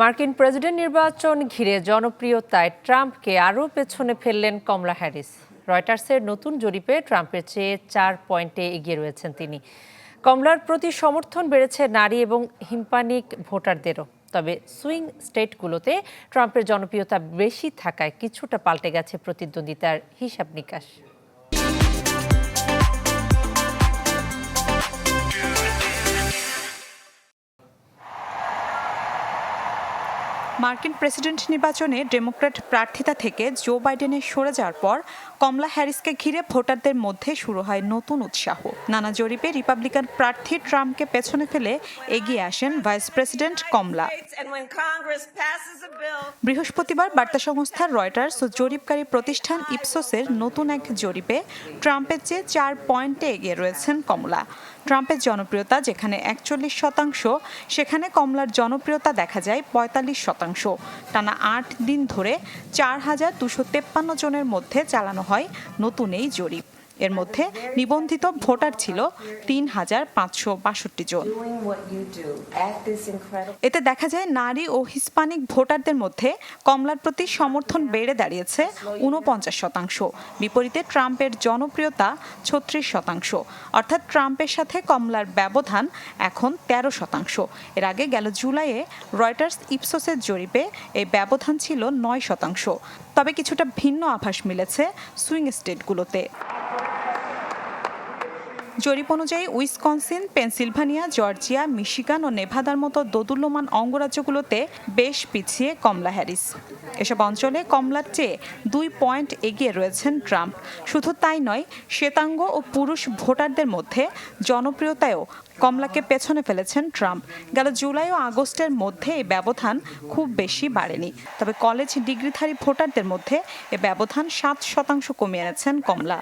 মার্কিন প্রেসিডেন্ট নির্বাচন ঘিরে জনপ্রিয়তায় ট্রাম্পকে আরও পেছনে ফেললেন কমলা হ্যারিস। রয়টার্সের নতুন জরিপে ট্রাম্পের চেয়ে চার পয়েন্টে এগিয়ে রয়েছেন তিনি। কমলার প্রতি সমর্থন বেড়েছে নারী এবং হিম্পানিক ভোটারদেরও। তবে সুইং স্টেটগুলোতে ট্রাম্পের জনপ্রিয়তা বেশি থাকায় কিছুটা পাল্টে গেছে প্রতিদ্বন্দ্বিতার হিসাব নিকাশ। মার্কিন প্রেসিডেন্ট নির্বাচনে ডেমোক্র্যাট প্রার্থিতা থেকে জো বাইডেনের সরে যাওয়ার পর কমলা হ্যারিসকে ঘিরে ভোটারদের মধ্যে শুরু হয় নতুন উৎসাহ। নানা জরিপে রিপাবলিকান প্রার্থী ট্রাম্পকে পেছনে ফেলে এগিয়ে আসেন ভাইস প্রেসিডেন্ট কমলা। বৃহস্পতিবার বার্তা সংস্থা রয়টার্স ও জরিপকারী প্রতিষ্ঠান ইপসোসের নতুন এক জরিপে ট্রাম্পের চেয়ে চার পয়েন্টে এগিয়ে রয়েছেন কমলা। ট্রাম্পের জনপ্রিয়তা যেখানে একচল্লিশ শতাংশ, সেখানে কমলার জনপ্রিয়তা দেখা যায় পঁয়তাল্লিশ শতাংশ। টানা আট দিন ধরে চার হাজার দুশো তেপ্পান্ন জনের মধ্যে চালানো হয় নতুন এই জরিপ। এর মধ্যে নিবন্ধিত ভোটার ছিল তিন হাজার পাঁচশো বাষট্টি জন। এতে দেখা যায় নারী ও হিস্পানিক ভোটারদের মধ্যে কমলার প্রতি সমর্থন বেড়ে দাঁড়িয়েছে উনপঞ্চাশ শতাংশ। বিপরীতে ট্রাম্পের জনপ্রিয়তা ছত্রিশ শতাংশ। অর্থাৎ ট্রাম্পের সাথে কমলার ব্যবধান এখন তেরো শতাংশ। এর আগে গেল জুলাইয়ে রয়টার্স ইপসোসের জরিপে এই ব্যবধান ছিল নয় শতাংশ। তবে কিছুটা ভিন্ন আভাস মিলেছে সুইং স্টেটগুলোতে। জরিপ অনুযায়ী উইসকনসিন, পেনসিলভানিয়া, জর্জিয়া, মিশিগান ও নেভাদার মতো দোদুল্যমান অঙ্গরাজ্যগুলোতে বেশ পিছিয়ে কমলা হ্যারিস। এসব অঞ্চলে কমলার চেয়ে দুই পয়েন্ট এগিয়ে রয়েছেন ট্রাম্প। শুধু তাই নয়, শ্বেতাঙ্গ ও পুরুষ ভোটারদের মধ্যে জনপ্রিয়তায়ও কমলাকে পেছনে ফেলেছেন ট্রাম্প। গেল জুলাই ও আগস্টের মধ্যে এই ব্যবধান খুব বেশি বাড়েনি। তবে কলেজ ডিগ্রিধারী ভোটারদের মধ্যে এ ব্যবধান সাত শতাংশ কমিয়ে এনেছেন কমলা।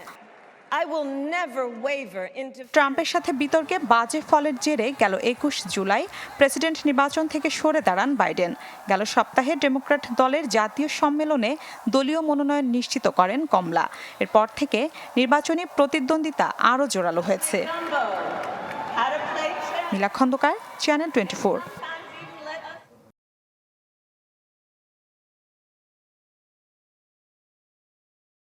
I will never waver ট্রাম্পের সাথে বিতর্কে বাজে ফলের জেরে গেল একুশ জুলাই। প্রেসিডেন্ট নির্বাচন থেকে সরে দাঁড়ান বাইডেন। গেল সপ্তাহে ডেমোক্র্যাট দলের জাতীয় সম্মেলনে দলীয় মনোনয়ন নিশ্চিত করেন কমলা। এরপর থেকে নির্বাচনী প্রতিদ্বন্দ্বিতা আরও জোরালো হয়েছে. নীলা খন্দকার চ্যানেল টোয়েন্টি